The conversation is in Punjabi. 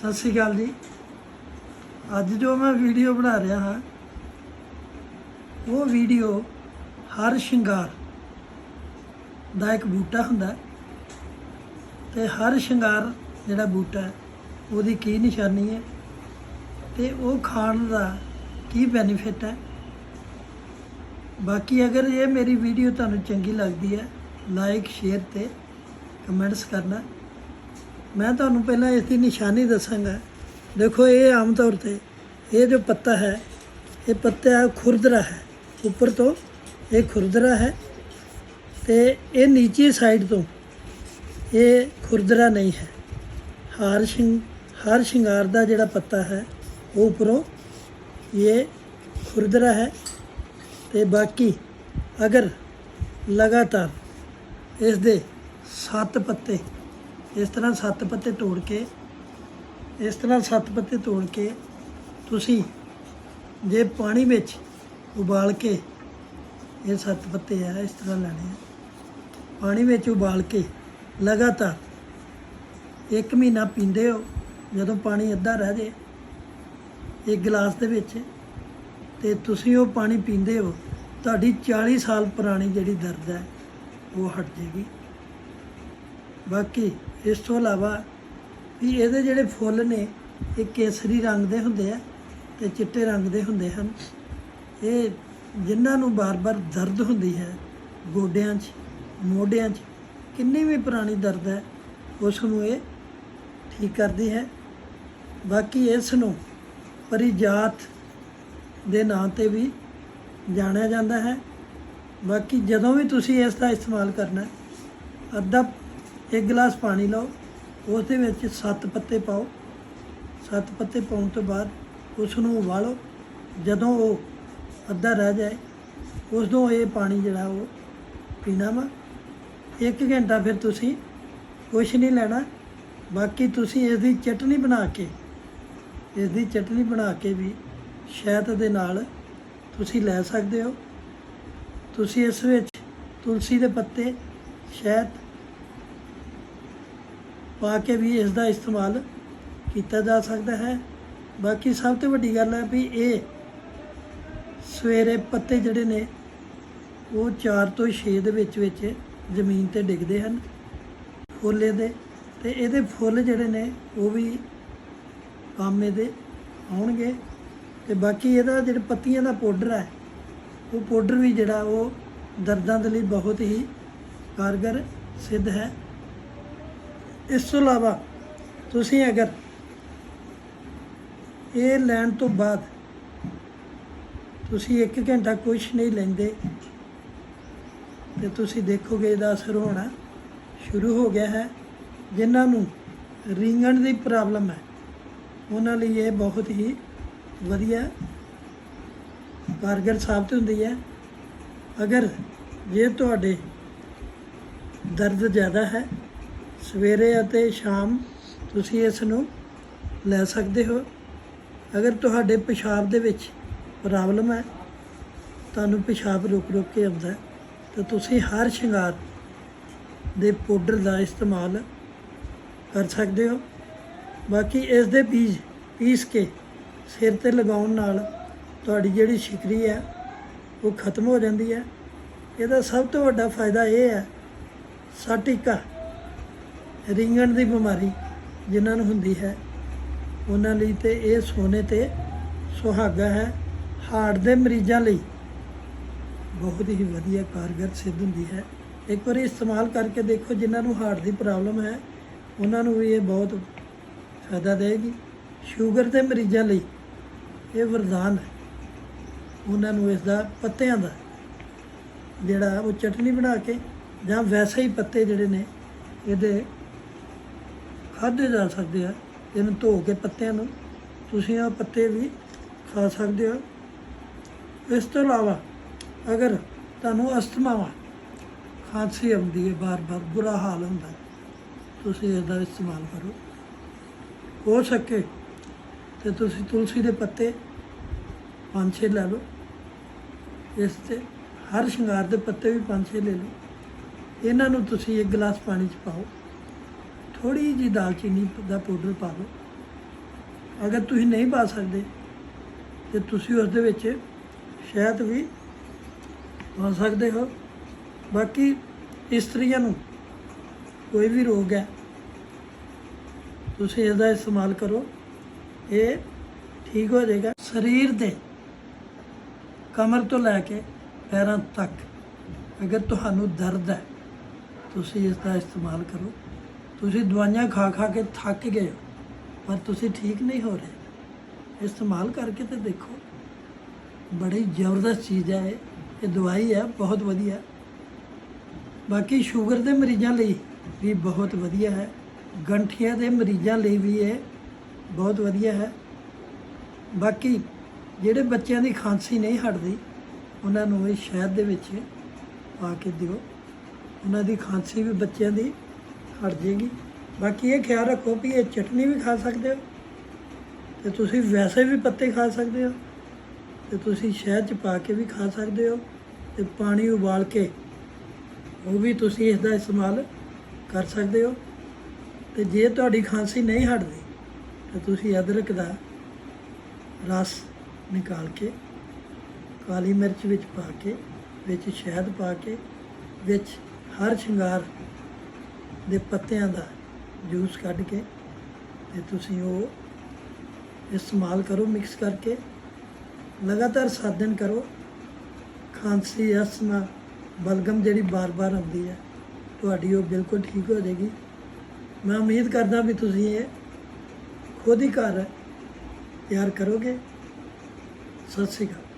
ਸਤਿ ਸ਼੍ਰੀ ਅਕਾਲ ਜੀ। ਅੱਜ ਜੋ ਮੈਂ ਵੀਡੀਓ ਬਣਾ ਰਿਹਾ ਹਾਂ, ਉਹ ਵੀਡੀਓ ਹਰ ਸ਼ਿੰਗਾਰ ਦਾ ਇੱਕ ਬੂਟਾ ਹੁੰਦਾ ਹੈ ਤੇ ਹਰ ਸ਼ਿੰਗਾਰ ਜਿਹੜਾ ਬੂਟਾ ਹੈ, ਉਹਦੀ ਕੀ ਨਿਸ਼ਾਨੀ ਹੈ ਤੇ ਉਹ ਖਾਣ ਦਾ ਕੀ ਬੈਨੀਫਿਟ ਹੈ। ਬਾਕੀ ਅਗਰ ਇਹ ਮੇਰੀ ਵੀਡੀਓ ਤੁਹਾਨੂੰ ਚੰਗੀ ਲੱਗਦੀ ਹੈ ਲਾਈਕ ਸ਼ੇਅਰ ਤੇ ਕਮੈਂਟਸ ਕਰਨਾ। ਮੈਂ ਤੁਹਾਨੂੰ ਪਹਿਲਾਂ ਇਸ ਦੀ ਨਿਸ਼ਾਨੀ ਦੱਸਾਂਗਾ। ਦੇਖੋ, ਇਹ ਆਮ ਤੌਰ ਤੇ ਇਹ ਜੋ ਪੱਤਾ ਹੈ, ਇਹ ਪੱਤਾ ਖੁਰਦਰਾ ਹੈ। ਉੱਪਰ ਤੋਂ ਇਹ ਖੁਰਦਰਾ ਹੈ ਤੇ ਇਹ ਨੀਚੇ ਸਾਈਡ ਤੋਂ ਇਹ ਖੁਰਦਰਾ ਨਹੀਂ ਹੈ। ਹਾਰ ਸ਼ਿੰਗ ਹਰ ਸ਼ਿੰਗਾਰ ਦਾ ਜਿਹੜਾ ਪੱਤਾ ਹੈ, ਉਹ ਉੱਪਰੋਂ ਇਹ ਖੁਰਦਰਾ ਹੈ ਤੇ ਬਾਕੀ ਅਗਰ ਲਗਾਤਾਰ ਇਸ ਦੇ ਸੱਤ ਪੱਤੇ ਇਸ ਤਰ੍ਹਾਂ ਸੱਤ ਪੱਤੇ ਤੋੜ ਕੇ, ਇਸ ਤਰ੍ਹਾਂ ਸੱਤ ਪੱਤੇ ਤੋੜ ਕੇ ਤੁਸੀਂ ਜੇ ਪਾਣੀ ਵਿੱਚ ਉਬਾਲ ਕੇ ਇਹ ਸੱਤ ਪੱਤੇ ਆ, ਇਸ ਤਰ੍ਹਾਂ ਲੈਣੇ ਆ। ਪਾਣੀ ਵਿੱਚ ਉਬਾਲ ਕੇ ਲਗਾਤਾਰ ਇੱਕ ਮਹੀਨਾ ਪੀਂਦੇ ਹੋ ਜਦੋਂ ਪਾਣੀ ਅੱਧਾ ਰਹਿ ਜੇ ਇੱਕ ਗਲਾਸ ਦੇ ਵਿੱਚ, ਤੇ ਤੁਸੀਂ ਉਹ ਪਾਣੀ ਪੀਂਦੇ ਹੋ, ਤੁਹਾਡੀ 40 ਸਾਲ ਪੁਰਾਣੀ ਜਿਹੜੀ ਦਰਦ ਹੈ, ਉਹ ਹਟ ਜੇਗੀ ਬਾਕੀ ਇਸ ਤੋਂ ਇਲਾਵਾ ਵੀ ਇਹਦੇ ਜਿਹੜੇ ਫੁੱਲ ਨੇ, ਇਹ ਕੇਸਰੀ ਰੰਗ ਦੇ ਹੁੰਦੇ ਆ ਤੇ ਚਿੱਟੇ ਰੰਗ ਦੇ ਹੁੰਦੇ ਹਨ। ਇਹ ਜਿਨ੍ਹਾਂ ਨੂੰ ਬਾਰ-ਬਾਰ ਦਰਦ ਹੁੰਦੀ ਹੈ, ਗੋਡਿਆਂ 'ਚ, ਮੋਢਿਆਂ 'ਚ, ਕਿੰਨੀ ਵੀ ਪੁਰਾਣੀ ਦਰਦ ਹੈ, ਉਸ ਨੂੰ ਇਹ ਠੀਕ ਕਰਦੀ ਹੈ। ਬਾਕੀ ਇਸ ਨੂੰ ਪਰਿਜਾਤ ਦੇ ਨਾਂ ਤੇ ਵੀ ਜਾਣਿਆ ਜਾਂਦਾ ਹੈ। ਬਾਕੀ ਜਦੋਂ ਵੀ ਤੁਸੀਂ ਇਸ ਦਾ ਇਸਤੇਮਾਲ ਕਰਨਾ ਅੱਧਾ ਇੱਕ ਗਲਾਸ ਪਾਣੀ ਲਓ ਉਸ ਦੇ ਵਿੱਚ ਸੱਤ ਪੱਤੇ ਪਾਓ। ਸੱਤ ਪੱਤੇ ਪਾਉਣ ਤੋਂ ਬਾਅਦ ਉਸ ਨੂੰ ਉਬਾਲੋ। ਜਦੋਂ ਉਹ ਅੱਧਾ ਰਹਿ ਜਾਏ ਉਸ ਤੋਂ ਇਹ ਪਾਣੀ ਜਿਹੜਾ ਉਹ ਪੀਣਾ ਵਾ। ਇੱਕ ਘੰਟਾ ਫਿਰ ਤੁਸੀਂ ਕੁਛ ਨਹੀਂ ਲੈਣਾ। ਬਾਕੀ ਤੁਸੀਂ ਇਸ ਦੀ ਚਟਨੀ ਬਣਾ ਕੇ ਇਸ ਦੀ ਚਟਨੀ ਬਣਾ ਕੇ ਵੀ ਸ਼ਹਿਦ ਦੇ ਨਾਲ ਤੁਸੀਂ ਲੈ ਸਕਦੇ ਹੋ। ਤੁਸੀਂ ਇਸ ਵਿੱਚ ਤੁਲਸੀ ਦੇ ਪੱਤੇ, ਸ਼ਹਿਦ ਪਾ ਕੇ ਵੀ ਇਸ ਦਾ ਇਸਤੇਮਾਲ ਕੀਤਾ ਜਾ ਸਕਦਾ ਹੈ। ਬਾਕੀ ਸਭ ਤੋਂ ਵੱਡੀ ਗੱਲ ਹੈ ਵੀ ਇਹ ਸਵੇਰੇ ਪੱਤੇ ਜਿਹੜੇ ਨੇ, ਉਹ 4 ਤੋਂ 6 ਦੇ ਵਿੱਚ ਵਿੱਚ ਜ਼ਮੀਨ ਤੇ ਡਿੱਗਦੇ ਹਨ ਫੁੱਲੇ ਦੇ ਤੇ ਇਹਦੇ ਫੁੱਲ ਜਿਹੜੇ ਨੇ, ਉਹ ਵੀ ਕੰਮ ਦੇ ਆਉਣਗੇ। ਤੇ ਬਾਕੀ ਇਹਦਾ ਜਿਹੜਾ ਪੱਤੀਆਂ ਦਾ ਪਾਊਡਰ ਹੈ, ਉਹ ਪਾਊਡਰ ਵੀ ਜਿਹੜਾ ਉਹ ਦਰਦਾਂ ਦੇ ਲਈ ਬਹੁਤ ਹੀ ਕਾਰਗਰ ਸਿੱਧ ਹੈ। ਇਸ ਤੋਂ ਇਲਾਵਾ ਤੁਸੀਂ ਅਗਰ ਇਹ ਲੈਣ ਤੋਂ ਬਾਅਦ ਤੁਸੀਂ 1 ਘੰਟਾ ਕੁਝ ਨਹੀਂ ਲੈਂਦੇ, ਤੇ ਤੁਸੀਂ ਦੇਖੋਗੇ ਇਹਦਾ ਅਸਰ ਹੋਣਾ ਸ਼ੁਰੂ ਹੋ ਗਿਆ ਹੈ। ਜਿਨ੍ਹਾਂ ਨੂੰ ਰਿੰਗਣ ਦੀ ਪ੍ਰੋਬਲਮ ਹੈ, ਉਹਨਾਂ ਲਈ ਇਹ ਬਹੁਤ ਹੀ ਵਧੀਆ ਕਾਰਗਰ ਸਾਬਤ ਹੁੰਦੀ ਹੈ। ਅਗਰ ਜੇ ਤੁਹਾਡੇ ਦਰਦ ਜ਼ਿਆਦਾ ਹੈ ਸਵੇਰੇ ਅਤੇ ਸ਼ਾਮ ਤੁਸੀਂ ਇਸ ਨੂੰ ਲੈ ਸਕਦੇ ਹੋ। ਅਗਰ ਤੁਹਾਡੇ ਪਿਸ਼ਾਬ ਦੇ ਵਿੱਚ ਪ੍ਰੋਬਲਮ ਹੈ, ਤੁਹਾਨੂੰ ਪਿਸ਼ਾਬ ਰੁਕ ਰੁਕ ਕੇ ਆਉਂਦਾ ਤਾਂ ਤੁਸੀਂ ਹਰ ਸ਼ਿੰਗਾਰ ਦੇ ਪਾਊਡਰ ਦਾ ਇਸਤੇਮਾਲ ਕਰ ਸਕਦੇ ਹੋ। ਬਾਕੀ ਇਸ ਦੇ ਬੀਜ ਪੀਸ ਕੇ ਸਿਰ ਤੇ ਲਗਾਉਣ ਨਾਲ ਤੁਹਾਡੀ ਜਿਹੜੀ ਸ਼ਿਕਰੀ ਹੈ, ਉਹ ਖਤਮ ਹੋ ਜਾਂਦੀ ਹੈ। ਇਹਦਾ ਸਭ ਤੋਂ ਵੱਡਾ ਫਾਇਦਾ ਇਹ ਹੈ ਸਾਟਿਕਾ ਰਿੰਗਣ ਦੀ ਬਿਮਾਰੀ ਜਿਨ੍ਹਾਂ ਨੂੰ ਹੁੰਦੀ ਹੈ, ਉਹਨਾਂ ਲਈ ਤੇ ਇਹ ਸੋਨੇ ਤੇ ਸੁਹਾਗਾ ਹੈ। ਹਾਰਟ ਦੇ ਮਰੀਜ਼ਾਂ ਲਈ ਬਹੁਤ ਹੀ ਵਧੀਆ ਕਾਰਗਰ ਸਿੱਧ ਹੁੰਦੀ ਹੈ। ਇੱਕ ਵਾਰੀ ਇਸਤੇਮਾਲ ਕਰਕੇ ਦੇਖੋ, ਜਿਨ੍ਹਾਂ ਨੂੰ ਹਾਰਟ ਦੀ ਪ੍ਰੋਬਲਮ ਹੈ, ਉਹਨਾਂ ਨੂੰ ਵੀ ਇਹ ਬਹੁਤ ਫਾਇਦਾ ਦੇਗੀ ਸ਼ੂਗਰ ਦੇ ਮਰੀਜ਼ਾਂ ਲਈ ਇਹ ਵਰਦਾਨ ਹੈ। ਉਹਨਾਂ ਨੂੰ ਇਸ ਦਾ ਪੱਤਿਆਂ ਦਾ ਜਿਹੜਾ ਉਹ ਚਟਨੀ ਬਣਾ ਕੇ ਜਾਂ ਵੈਸੇ ਹੀ ਪੱਤੇ ਜਿਹੜੇ ਨੇ, ਇਹਦੇ ਖਾਧੇ ਜਾ ਸਕਦੇ ਆ, ਇਹਨੂੰ ਧੋ ਕੇ ਪੱਤਿਆਂ ਨੂੰ। ਤੁਸੀਂ ਆ ਪੱਤੇ ਵੀ ਖਾ ਸਕਦੇ ਹੋ। ਇਸ ਤੋਂ ਇਲਾਵਾ ਅਗਰ ਤੁਹਾਨੂੰ ਅਸਥਮਾ ਵਾ, ਖਾਂਸੀ ਆਉਂਦੀ ਹੈ, ਬਾਰ-ਬਾਰ ਬੁਰਾ ਹਾਲ ਹੁੰਦਾ ਤੁਸੀਂ ਇਹਦਾ ਇਸਤੇਮਾਲ ਕਰੋ। ਹੋ ਸਕੇ ਤੇ ਤੁਸੀਂ ਤੁਲਸੀ ਦੇ ਪੱਤੇ ਪੰਜ ਛੇ ਲੈ ਲਓ। ਇਸ ਤੇ ਹਰ ਸ਼ਿੰਗਾਰ ਦੇ ਪੱਤੇ ਵੀ ਪੰਜ ਛੇ ਲੈ ਲਓ। ਇਹਨਾਂ ਨੂੰ ਤੁਸੀਂ ਇੱਕ ਗਲਾਸ ਪਾਣੀ 'ਚ ਪਾਓ। ਥੋੜੀ ਜਿਹੀ ਦਾਲਚੀਨੀ ਦਾ ਪਾਊਡਰ ਪਾ ਦਿਓ। ਅਗਰ ਤੁਸੀਂ ਨਹੀਂ ਪਾ ਸਕਦੇ, ਤੇ ਤੁਸੀਂ ਉਸ ਦੇ ਵਿੱਚ ਸ਼ਹਿਦ ਵੀ ਪਾ ਸਕਦੇ ਹੋ। ਬਾਕੀ ਇਸਤਰੀਆਂ ਨੂੰ ਕੋਈ ਵੀ ਰੋਗ ਹੈ, ਤੁਸੀਂ ਇਹਦਾ ਇਸਤੇਮਾਲ ਕਰੋ। ਇਹ ਠੀਕ ਹੋ ਜਾਏਗਾ। ਸਰੀਰ ਦੇ ਕਮਰ ਤੋਂ ਲੈ ਕੇ ਪੈਰਾਂ ਤੱਕ ਅਗਰ ਤੁਹਾਨੂੰ ਦਰਦ ਹੈ, ਤੁਸੀਂ ਇਸ ਦਾ ਇਸਤੇਮਾਲ ਕਰੋ। ਤੁਸੀਂ ਦਵਾਈਆਂ ਖਾ ਖਾ ਕੇ ਥੱਕ ਗਏ ਹੋ, ਪਰ ਤੁਸੀਂ ਠੀਕ ਨਹੀਂ ਹੋ ਰਹੇ। ਇਸਤੇਮਾਲ ਕਰਕੇ ਤੇ ਦੇਖੋ। ਬੜੀ ਜ਼ਬਰਦਸਤ ਚੀਜ਼ ਹੈ ਇਹ। ਇਹ ਦਵਾਈ ਹੈ, ਬਹੁਤ ਵਧੀਆ। ਬਾਕੀ ਸ਼ੂਗਰ ਦੇ ਮਰੀਜ਼ਾਂ ਲਈ ਵੀ ਬਹੁਤ ਵਧੀਆ ਹੈ। ਗੰਠੀਆਂ ਦੇ ਮਰੀਜ਼ਾਂ ਲਈ ਵੀ ਇਹ ਬਹੁਤ ਵਧੀਆ ਹੈ। ਬਾਕੀ ਜਿਹੜੇ ਬੱਚਿਆਂ ਦੀ ਖਾਂਸੀ ਨਹੀਂ ਹਟਦੀ, ਉਹਨਾਂ ਨੂੰ ਇਹ ਸ਼ਹਿਦ ਦੇ ਵਿੱਚ ਪਾ ਕੇ ਦਿਓ। ਉਹਨਾਂ ਦੀ ਖਾਂਸੀ ਵੀ ਬੱਚਿਆਂ ਦੀ ਹਟ ਜੇਗੀ ਬਾਕੀ ਇਹ ਖਿਆਲ ਰੱਖੋ ਵੀ ਇਹ ਚਟਨੀ ਵੀ ਖਾ ਸਕਦੇ ਹੋ ਤੇ ਤੁਸੀਂ ਵੈਸੇ ਵੀ ਪੱਤੇ ਖਾ ਸਕਦੇ ਹੋ ਤੇ ਤੁਸੀਂ ਸ਼ਹਿਦ ਚ ਪਾ ਕੇ ਵੀ ਖਾ ਸਕਦੇ ਹੋ ਤੇ ਪਾਣੀ ਉਬਾਲ ਕੇ ਉਹ ਵੀ ਤੁਸੀਂ ਇਸ ਦਾ ਇਸਤੇਮਾਲ ਕਰ ਸਕਦੇ ਹੋ। ਤੇ ਜੇ ਤੁਹਾਡੀ ਖਾਂਸੀ ਨਹੀਂ ਹਟਦੀ ਤਾਂ ਤੁਸੀਂ ਅਦਰਕ ਦਾ ਰਸ ਨਿਕਾਲ ਕੇ ਕਾਲੀ ਮਿਰਚ ਵਿੱਚ ਪਾ ਕੇ, ਵਿੱਚ ਸ਼ਹਿਦ ਪਾ ਕੇ, ਵਿੱਚ ਹਰ ਸ਼ਿੰਗਾਰ ਦੇ ਪੱਤਿਆਂ ਦਾ ਜੂਸ ਕੱਢ ਕੇ ਤੇ ਤੁਸੀਂ ਉਹ ਇਸਤੇਮਾਲ ਕਰੋ, ਮਿਕਸ ਕਰਕੇ। ਲਗਾਤਾਰ 7 ਦਿਨ ਕਰੋ। ਖਾਂਸੀ ਅਸਮਾ ਬਲਗਮ ਜਿਹੜੀ ਬਾਰ-ਬਾਰ ਆਉਂਦੀ ਹੈ, ਤੁਹਾਡੀ ਉਹ ਬਿਲਕੁਲ ਠੀਕ ਹੋ ਜਾਏਗੀ। ਮੈਂ ਉਮੀਦ ਕਰਦਾ ਵੀ ਤੁਸੀਂ ਇਹ ਖੁਦ ਹੀ ਘਰ ਤਿਆਰ ਕਰੋਗੇ। ਸਤਿ ਸ਼੍ਰੀ ਅਕਾਲ।